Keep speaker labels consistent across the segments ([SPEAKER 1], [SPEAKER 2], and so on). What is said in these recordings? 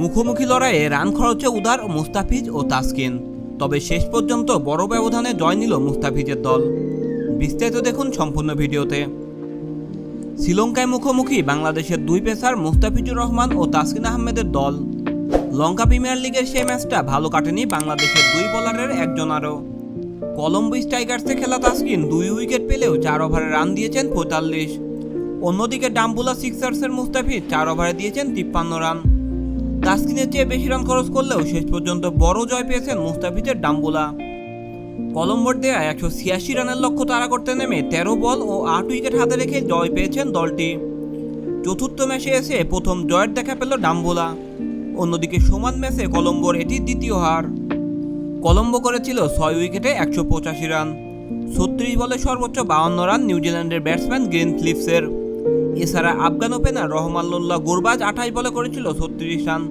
[SPEAKER 1] মুখোমুখি লড়াইয়ে রান খরচে উদার মুস্তাফিজ ও তাসকিন। তবে শেষ পর্যন্ত বড় ব্যবধানে জয় নিল মুস্তাফিজের দল। বিস্তারিত দেখুন সম্পূর্ণ ভিডিওতে। শ্রীলঙ্কায় মুখোমুখি বাংলাদেশের দুই পেসার মুস্তাফিজুর রহমান ও তাসকিন আহমেদের দল। লঙ্কা প্রিমিয়ার লিগের সেই ম্যাচটা ভালো কাটেনি বাংলাদেশের দুই বোলারের একজন আরও। কলম্বো স্ট্রাইকার্সে খেলা তাসকিন দুই উইকেট পেলেও চার ওভারে রান দিয়েছেন পঁয়তাল্লিশ। অন্যদিকে ডাম্বুলা সিক্সার্সের মুস্তাফিজ চার ওভারে দিয়েছেন তিপ্পান্ন রান। তাসকিনের চেয়ে বেশি রান খরচ করলেও শেষ পর্যন্ত বড় জয় পেয়েছেন মুস্তাফিজের ডাম্বুলা। কলম্বোর দেয়া একশো ছিয়াশি রানের লক্ষ্য তাড়া করতে নেমে তেরো বল ও আট উইকেট হাতে রেখে জয় পেয়েছেন দলটি। চতুর্থ ম্যাচে এসে প্রথম জয়ের দেখা পেল ডাম্বুলা। অন্যদিকে সমান ম্যাচে কলম্বোর এটি দ্বিতীয় হার। কলম্বো করেছিল ছয় উইকেটে একশো পঁচাশি রান, ছত্রিশ বলে সর্বোচ্চ বাউন্ন রান নিউজিল্যান্ডের ব্যাটসম্যান গ্রিন ক্লিপসের এছাড়া আফগান ওপেনার রহমানুল্লাহ গুরবাজ আঠাশ বলে করেছিল ছত্রিশ রান।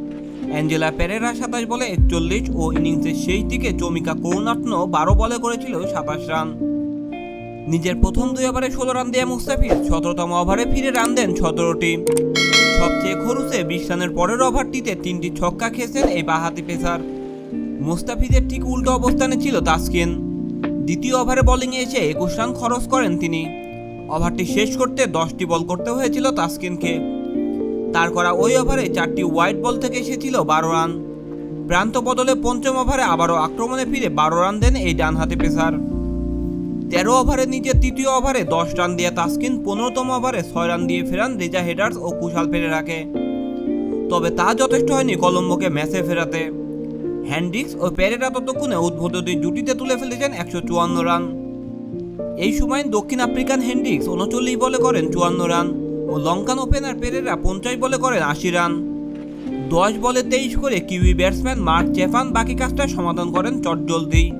[SPEAKER 1] অ্যাঞ্জেলা পেরেরা সাতাশ বলে একচল্লিশ ও ইনিংসের শেষ দিকে চমিকা করুণাত্ন বারো বলে করেছিল সাতাশ রান। নিজের প্রথম দুই ওভারে ষোলো রান দেয়া মুস্তাফিজ সতেরোতম ওভারে ফিরে রান দেন সতেরোটি সবচেয়ে খরুচে বিশ রানের পরের ওভারটিতে তিনটি ছক্কা খেয়েছেন এই বাহাতি পেসার। মুস্তাফিজের ঠিক উল্টো অবস্থানে ছিল তাসকিন। দ্বিতীয় ওভারে বোলিংয়ে এসে একুশ রান খরচ করেন তিনি। ওভারটি শেষ করতে দশটি বল করতে হয়েছিল তাসকিনকে। তার করা ওই ওভারে চারটি হোয়াইট বল থেকে এসেছিল বারো রান। প্রান্ত বদলে পঞ্চম ওভারে আবারও আক্রমণে ফিরে বারো রান দেন এই ডানহাতি পেসার। তেরো ওভারে নিজের তৃতীয় ওভারে দশ রান দিয়ে তাসকিন পনেরোতম ওভারে ছয় রান দিয়ে ফেরান রেজা হেডার্স ও কুশাল পেরেরাকে। তবে তা যথেষ্ট হয়নি কলম্বোকে ম্যাচে ফেরাতে। হ্যান্ডিক্স ও প্যারেরা ততক্ষণে উদ্বোধনী জুটিতে তুলে ফেলেছেন একশো চুয়ান্ন রান। এই সময় দক্ষিণ আফ্রিকান হেন্ডিক্স উনচল্লিশ বলে করেন চুয়ান্ন রান ও লঙ্কান ওপেনার পেরেরা পঞ্চাশ বলে করেন আশি রান। দশ বলে তেইশ করে কিউই ব্যাটসম্যান মার্ক চেফান বাকি কাজটা সমাধান করেন চটজলদি।